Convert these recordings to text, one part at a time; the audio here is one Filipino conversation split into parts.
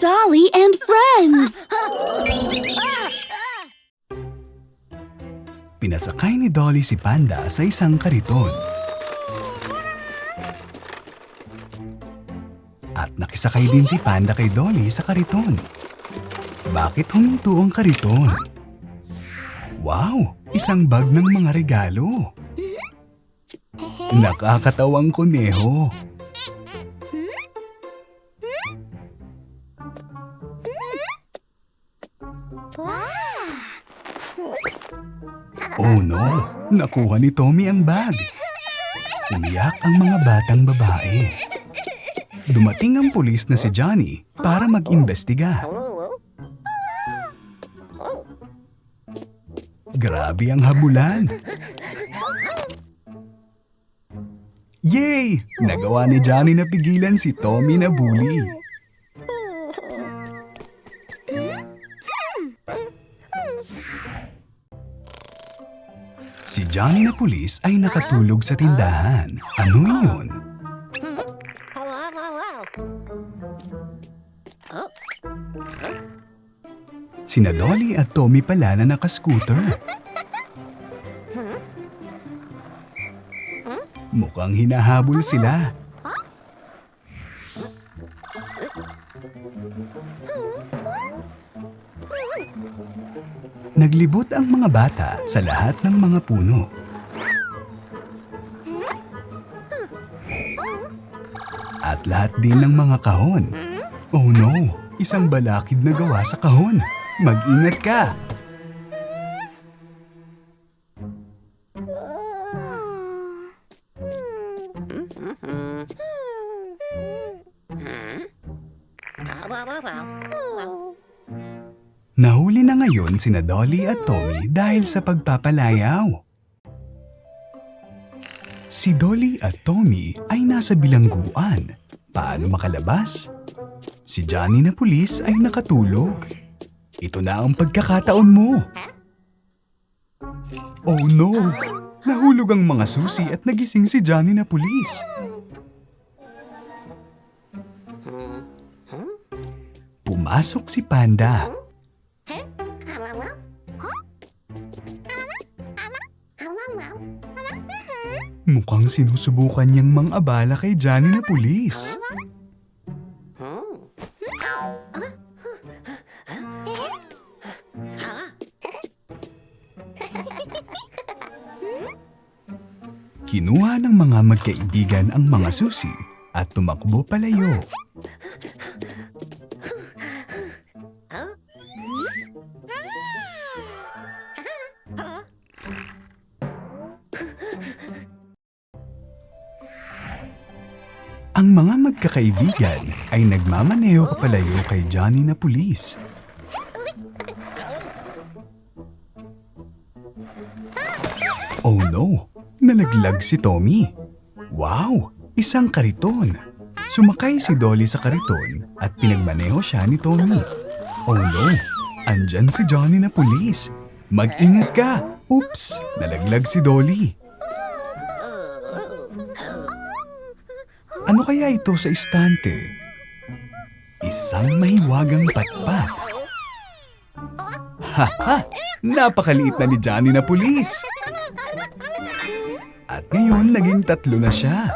Dolly and friends! Pinasakay ni Dolly si Panda sa isang kariton. At nakisakay din si Panda kay Dolly sa kariton. Bakit huminto ang kariton? Wow! Isang bag ng mga regalo. Nakakatawang kuneho. Oh no! Nakuha ni Tommy ang bag. Umiyak ang mga batang babae. Dumating ang pulis na si Johnny para mag-imbestiga. Grabe ang habulan. Yay! Nagawa ni Johnny na pigilan si Tommy na bully. Johnny na pulis ay nakatulog sa tindahan. Ano yun? Sina Dolly at Tommy pala na nakascooter. Mukhang hinahabol sila. Naglibot ang mga bata sa lahat ng mga puno. At lahat din ng mga kahon. Oh no, isang balakid na gawa sa kahon. Mag-ingat ka! Sina Dolly at Tommy dahil sa pagpapalayaw. Si Dolly at Tommy ay nasa bilangguan. Paano makalabas? Si Johnny na pulis ay nakatulog. Ito na ang pagkakataon mo. Oh no! Nahulog ang mga susi at nagising si Johnny na pulis. Pumasok si Panda. Mukhang sinusubukan niyang mang-abala kay Johnny na pulis. Kinuha ng mga magkaibigan ang mga susi at tumakbo palayo. Magkakaibigan ay nagmamaneho palayo kay Johnny na pulis. Oh no! Nalaglag si Tommy. Wow! Isang kariton. Sumakay si Dolly sa kariton at pinagmaneho siya ni Tommy. Oh no! Andyan si Johnny na pulis. Mag-ingat ka! Oops! Nalaglag si Dolly. Ano kaya ito sa istante? Isang mahiwagang patpat. Haha! Napakaliit na ni Johnny na pulis. At ngayon, naging tatlo na siya.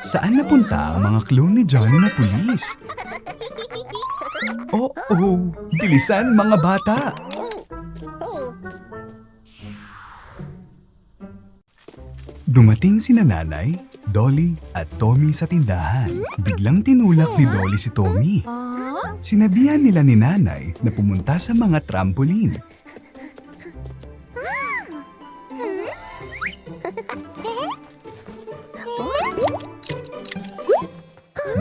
Saan napunta ang mga clue ni Johnny na pulis? Oh, oh! Bilisan mga bata! Dumating sina nanay, Dolly at Tommy sa tindahan. Biglang tinulak ni Dolly si Tommy. Sinabihan nila ni nanay na pumunta sa mga trampoline.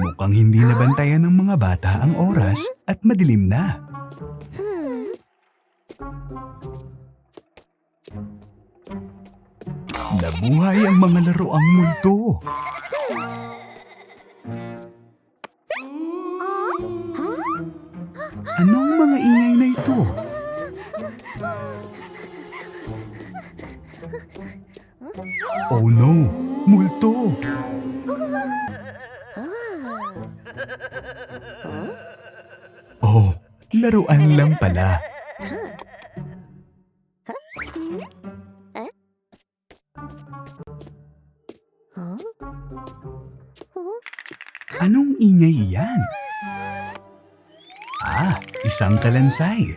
Mukhang hindi nabantayan ng mga bata ang oras at madilim na. Nabuhay ang mga laruang multo. Anong mga ingay na ito? Oh no! Multo! Oh, laruan lang pala. Isang kalansay.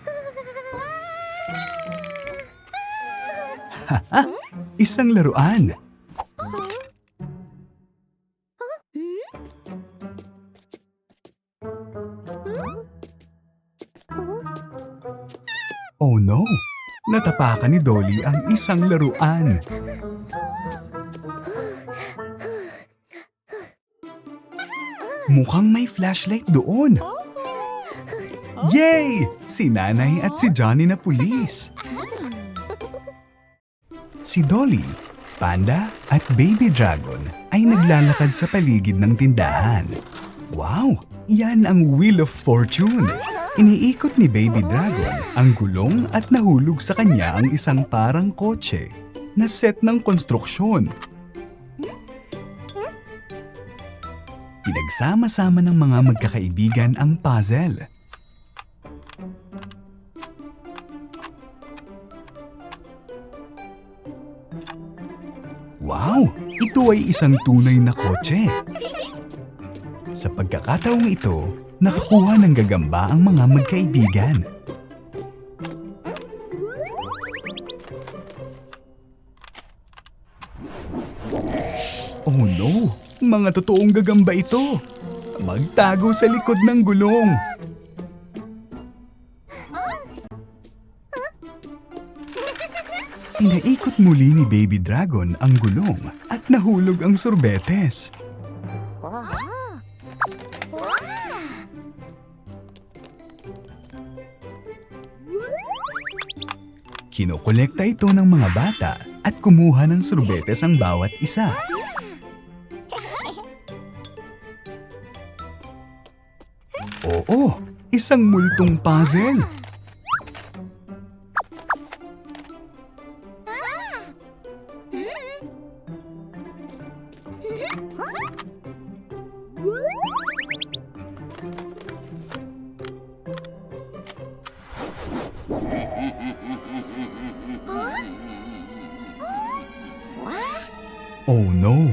Haha, isang laruan. Oh no! Natapakan ni Dolly ang isang laruan. Mukhang may flashlight doon. Yay! Si Nanay at si Johnny na pulis. Si Dolly, Panda at Baby Dragon ay naglalakad sa paligid ng tindahan. Wow! Yan ang Wheel of Fortune! Iniikot ni Baby Dragon ang gulong at nahulog sa kanya ang isang parang kotse na set ng konstruksyon. Pinagsama-sama ng mga magkakaibigan ang puzzle. Ito ay isang tunay na kotse. Sa pagkakataong ito, nakakuha ng gagamba ang mga magkaibigan. Oh no! Mga totoong gagamba ito! Magtago sa likod ng gulong! Pinaikot muli ni Baby Dragon ang gulong nahulog ang sorbetes. Kinokolekta ito ng mga bata at kumuha ng sorbetes ang bawat isa. Oo, isang multong puzzle. Oh no,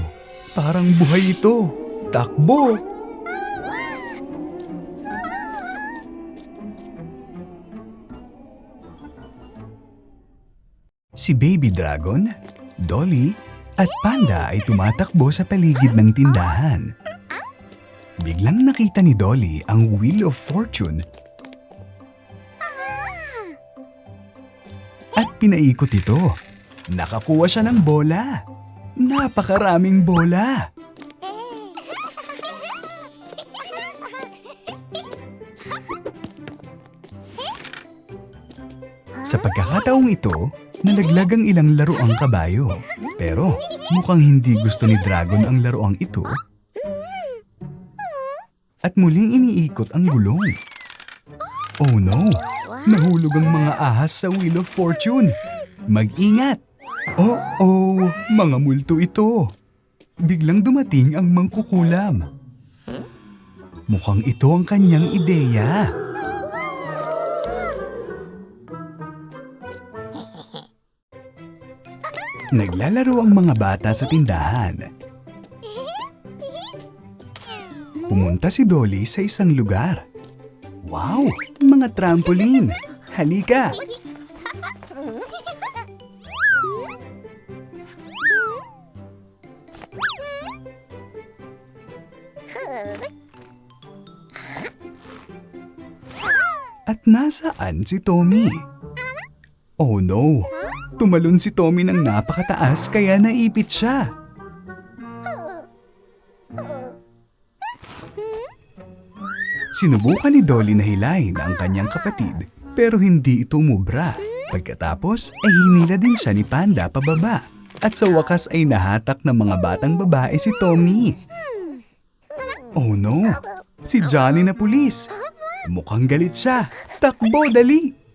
parang buhay ito. Takbo! Si Baby Dragon, Dolly, at Panda ay tumatakbo sa paligid ng tindahan. Biglang nakita ni Dolly ang Wheel of Fortune at pinaikot ito. Nakakuha siya ng bola. Napakaraming bola. Sa pagkakataong ito, nalaglag ang ilang laruang kabayo. Pero mukhang hindi gusto ni Dragon ang laruang ito. At muling iniikot ang gulong. Oh no! Nahulog ang mga ahas sa Wheel of Fortune. Mag-ingat! Oh oh! Mga multo ito. Biglang dumating ang mangkukulam. Mukhang ito ang kanyang ideya. Naglalaro ang mga bata sa tindahan. Pumunta si Dolly sa isang lugar. Wow! Mga trampoline! Halika! At nasaan si Tommy? Oh no! Tumalon si Tommy ng napakataas kaya naipit siya. Sinubukan ni Dolly na hilahin ang kanyang kapatid pero hindi ito umubra. Pagkatapos ay hinila din siya ni Panda pababa at sa wakas ay nahatak ng mga batang babae si Tommy. Oh no! Si Johnny na pulis! Mukhang galit siya! Takbo, dali!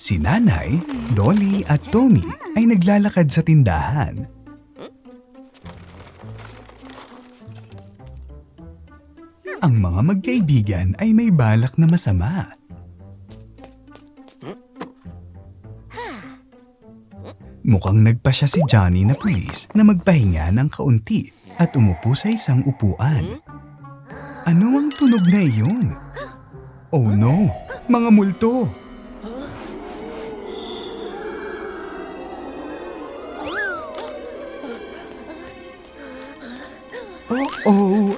Si Nanay, Dolly at Tommy ay naglalakad sa tindahan. Ang mga magkaibigan ay may balak na masama. Mukhang nagpa siya si Johnny na pulis na magpahinga ng kaunti at umupo sa isang upuan. Ano ang tunog na iyon? Oh no! Mga multo!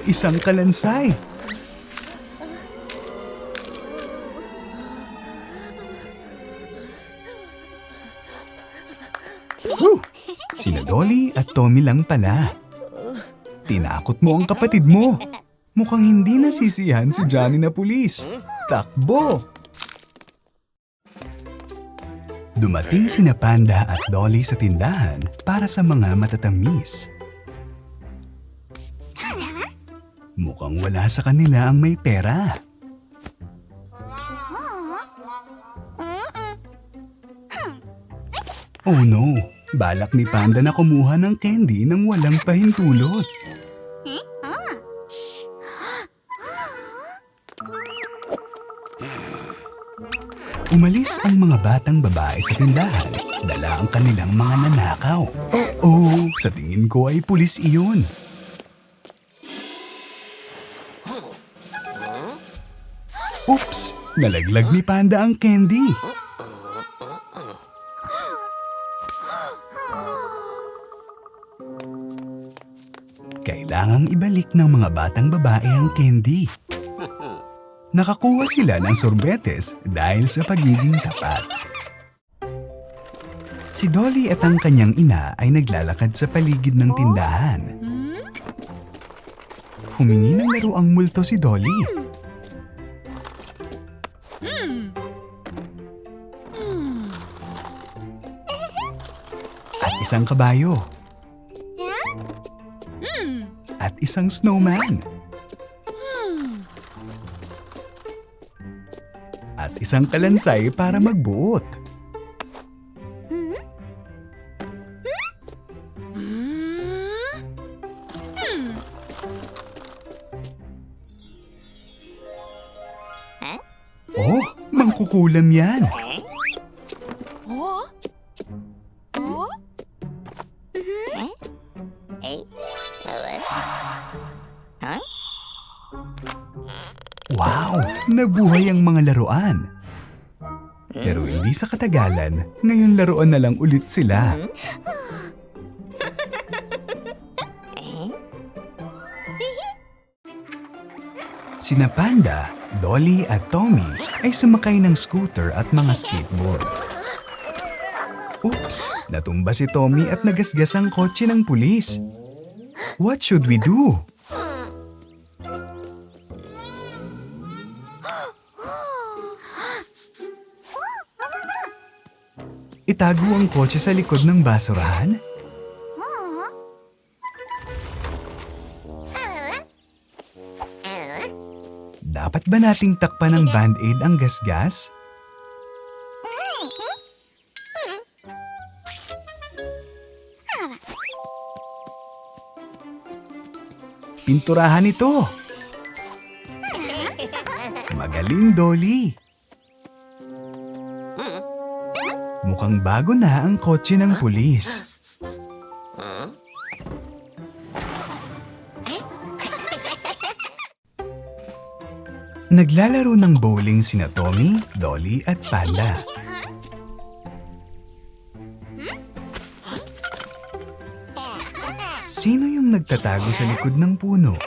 Isang kalansay. Whew! Sina Dolly at Tommy lang pala. Tinakot mo ang kapatid mo. Mukhang hindi nasisiyahan si Johnny na pulis. Takbo! Dumating sina Panda at Dolly sa tindahan para sa mga matatamis. Mukhang wala sa kanila ang may pera. Oh no! Balak ni Panda na kumuha ng candy nang walang pahintulot. Umalis ang mga batang babae sa tindahan. Dala ang kanilang mga nanakaw. Oh, sa tingin ko ay pulis iyon. Oops! Nalaglag ni Panda ang candy. Kailangang ibalik ng mga batang babae ang candy. Nakakuha sila ng sorbetes dahil sa pagiging tapat. Si Dolly at ang kanyang ina ay naglalakad sa paligid ng tindahan. Humingi ng laro ang multo si Dolly. Isang kabayo. At isang snowman. At isang kalansay para magbuot. Oh, mangkukulam yan. Sa katagalan, ngayon laruan na lang ulit sila. Sina Panda, Dolly at Tommy ay sumakay ng scooter at mga skateboard. Oops! Natumba si Tommy at nagasgas ang kotse ng pulis. What should we do? Itago ang kotse sa likod ng basurahan? Dapat ba nating takpan ng band-aid ang gasgas? Pinturahan ito! Magaling, Dolly! Mukhang bago na ang kotse ng pulis. Naglalaro ng bowling sina Tommy, Dolly at Panda. Sino yung nagtatago sa likod ng puno?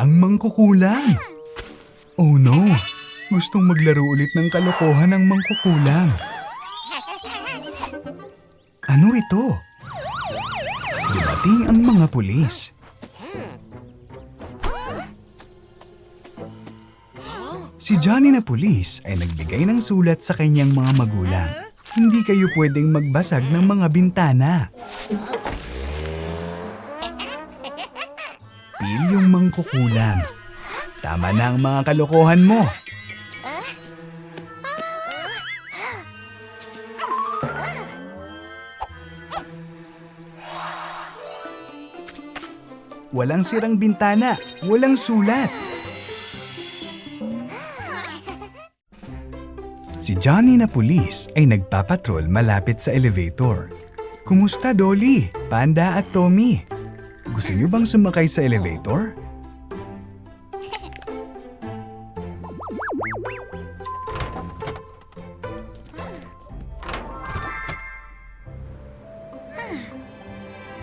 Ang mangkukulang! Oh no! Gustong maglaro ulit ng kalokohan ng mangkukulang. Ano ito? Dumating ang mga pulis. Si Johnny na pulis ay nagbigay ng sulat sa kanyang mga magulang. Hindi kayo pwedeng magbasag ng mga bintana. Pil yung mangkukulam. Tama na ang mga kalokohan mo. Walang sirang bintana, walang sulat. Si Johnny na pulis ay nagpapatrol malapit sa elevator. Kumusta Dolly, Panda at Tommy? Gusto niyo bang sumakay sa elevator?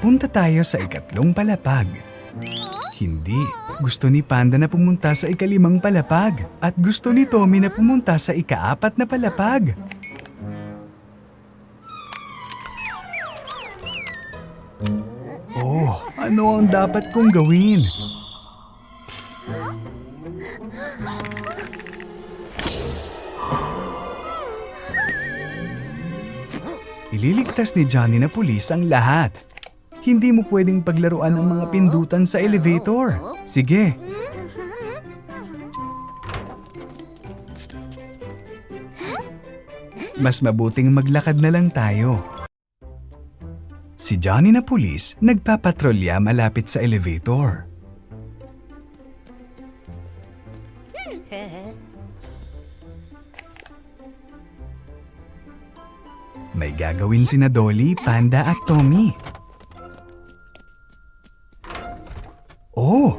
Punta tayo sa ikatlong palapag. Hindi. Gusto ni Panda na pumunta sa ikalimang palapag. At gusto ni Tommy na pumunta sa ikaapat na palapag. Oh, ano ang dapat kong gawin? Ililigtas ni Johnny na pulis ang lahat. Hindi mo pwedeng paglaruan ang mga pindutan sa elevator. Sige. Mas mabuting maglakad na lang tayo. Si Johnny na pulis nagpapatrolya malapit sa elevator. May gagawin sina Dolly, Panda at Tommy. Oh!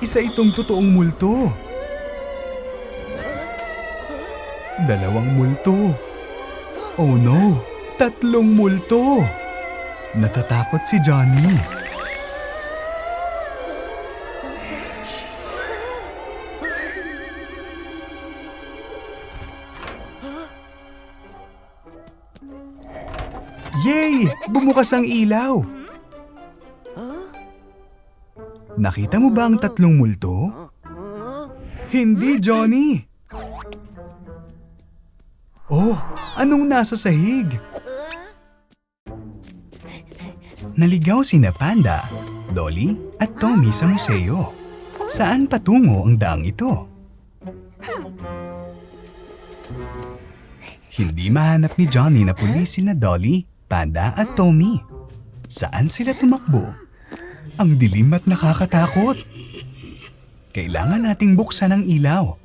Isa itong totoong multo. Dalawang multo. Oh no! Tatlong multo! Natatakot si Johnny. Yay! Bumukas ang ilaw! Nakita mo ba ang tatlong multo? Hindi, Johnny! Oh, anong nasa sahig? Naligaw sina Panda, Dolly at Tommy sa museo. Saan patungo ang daang ito? Hindi mahanap ni Johnny na pulis sina Dolly, Panda at Tommy. Saan sila tumakbo? Ang dilim at nakakatakot. Kailangan nating buksan ang ilaw.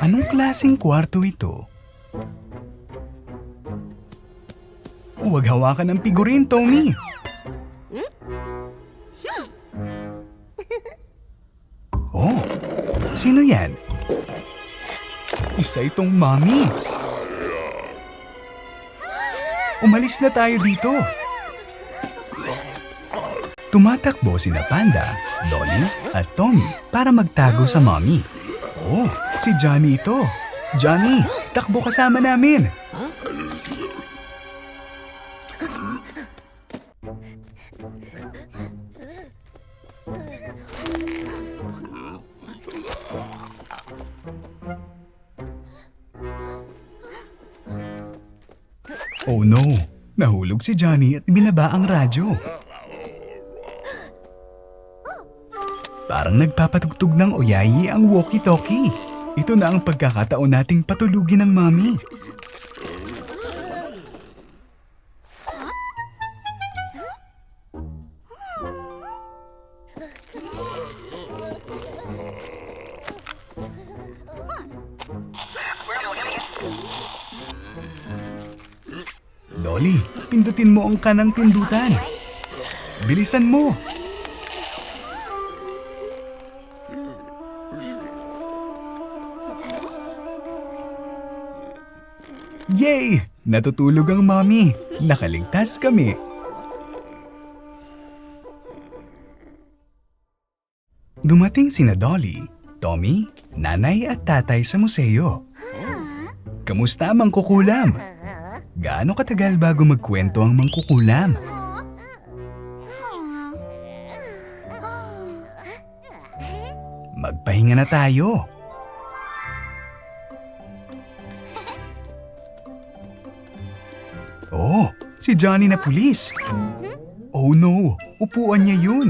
Anong klaseng kwarto ito? Huwag hawakan ng figurin, Tommy. Sino yan? Isa itong mami. Umalis na tayo dito. Tumatakbo sina Panda, Dolly at Tommy para magtago sa mommy. Oh, si Johnny ito. Johnny, takbo kasama namin. Nahulog si Johnny at binaba ang radyo. Parang nagpapatugtog ng oyayi ang walkie-talkie. Ito na ang pagkakataon nating patulugin ng mami. Dolly, pindutin mo ang kanang pindutan. Bilisan mo! Yay! Natutulog ang mommy. Nakaligtas kami. Dumating sina Dolly, Tommy, nanay at tatay sa museo. Kamusta ang mangkukulam? Gaano katagal bago magkwento ang mangkukulam? Magpahinga na tayo. Oh, si Johnny na pulis. Oh no, upuan niya yun.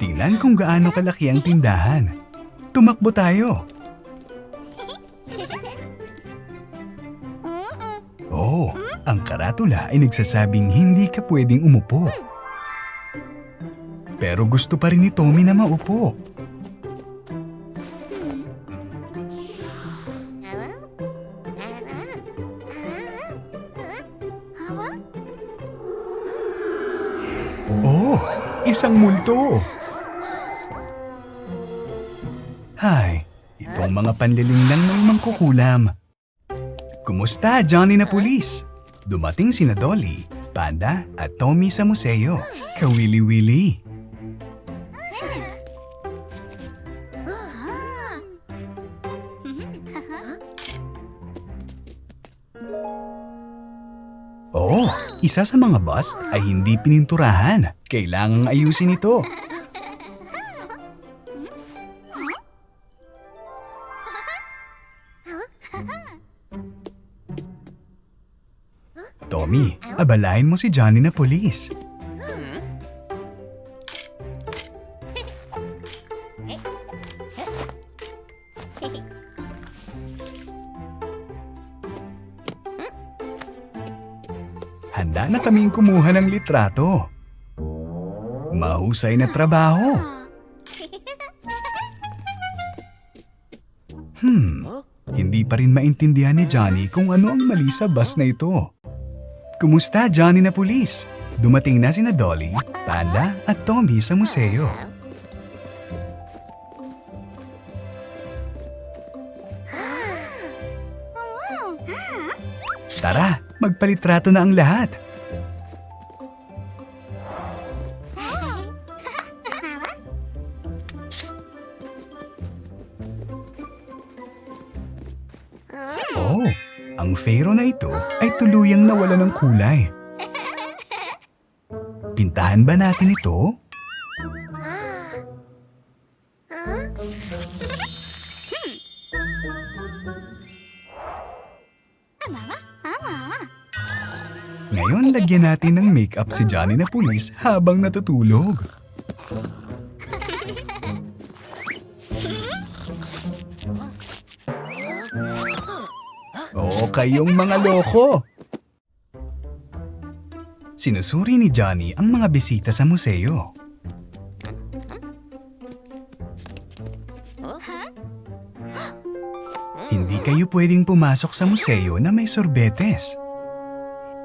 Tingnan kung gaano kalaki ang tindahan. Tumakbo tayo. Ang karatula ay nagsasabing hindi ka pwedeng umupo. Pero gusto pa rin ni Tommy na maupo. Oh, isang multo. Hay, itong mga panliling lang ng mangkukulam. Kumusta, Johnny na pulis? Dumating sina Dolly, Panda at Tommy sa museo. Kawili-wili. Oh, isa sa mga bust ay hindi pininturahan. Kailangang ayusin ito. Tommy, abalahin mo si Johnny na polis. Handa na kaming kumuha ng litrato. Mahusay na trabaho. Hmm, hindi pa rin maintindihan ni Johnny kung ano ang mali sa bus na ito. Kumusta, Johnny na pulis? Dumating na sina Dolly, Panda at Tommy sa museo. Tara, magpalitrato na ang lahat. Ay tuluyang nawala ng kulay. Pintahan ba natin ito? Ngayon, lagyan natin ng makeup si Johnny na pulis habang natutulog. Kayong mga loko! Sinusuri ni Johnny ang mga bisita sa museo. Hindi kayo pwedeng pumasok sa museo na may sorbetes.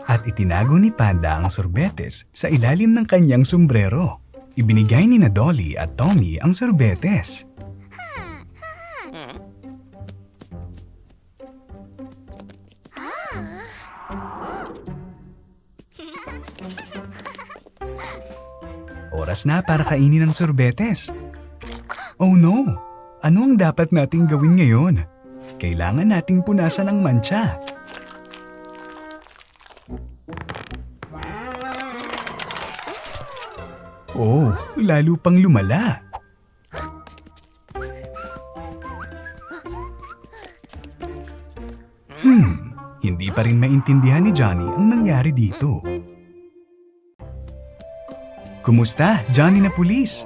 At itinago ni Panda ang sorbetes sa ilalim ng kanyang sombrero. Ibinigay ni na Dolly at Tommy ang sorbetes. Oras na para kainin ang sorbetes. Oh no! Ano ang dapat nating gawin ngayon? Kailangan nating punasan ang mancha. Oh, lalo pang lumala. Hmm, hindi pa rin maintindihan ni Johnny ang nangyari dito. Kumusta, Johnny na pulis?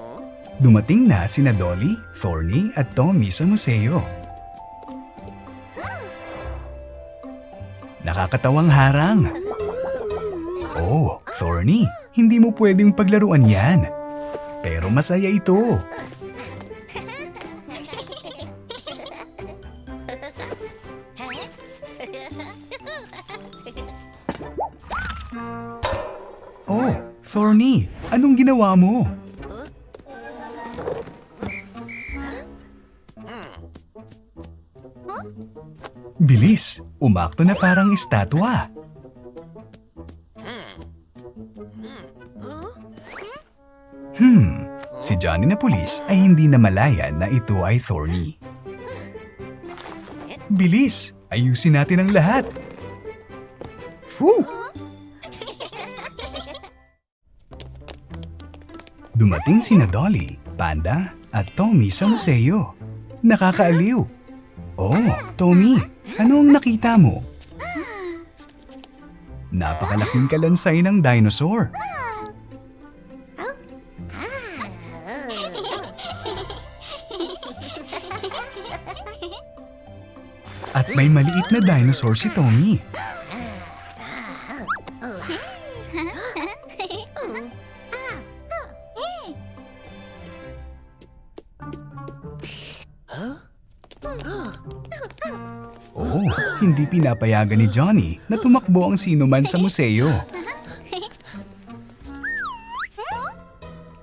Dumating na sina Dolly, Thorny at Tommy sa museo. Nakakatawang harang. Oh, Thorny, hindi mo pwedeng paglaruan yan. Pero masaya ito. Oh, Thorny, anong ginawa mo? Bilis, umakto na parang estatwa. Hmm, si Johnny na pulis ay hindi na malaya na ito ay Thorny. Bilis, ayusin natin ang lahat. Phew! Dumating sina Dolly, Panda at Tommy sa museo. Nakakaaliw. Oh, Tommy, ano ang nakita mo? Napakalaking kalansay ng dinosaur. At may maliit na dinosaur si Tommy. Pinapayagan ni Johnny na tumakbo ang sinuman sa museo.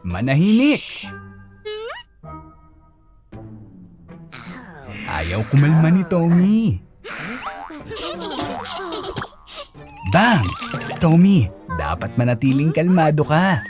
Manahimik! Ayaw kumalma ni Tommy. Bang! Tommy, dapat manatiling kalmado ka.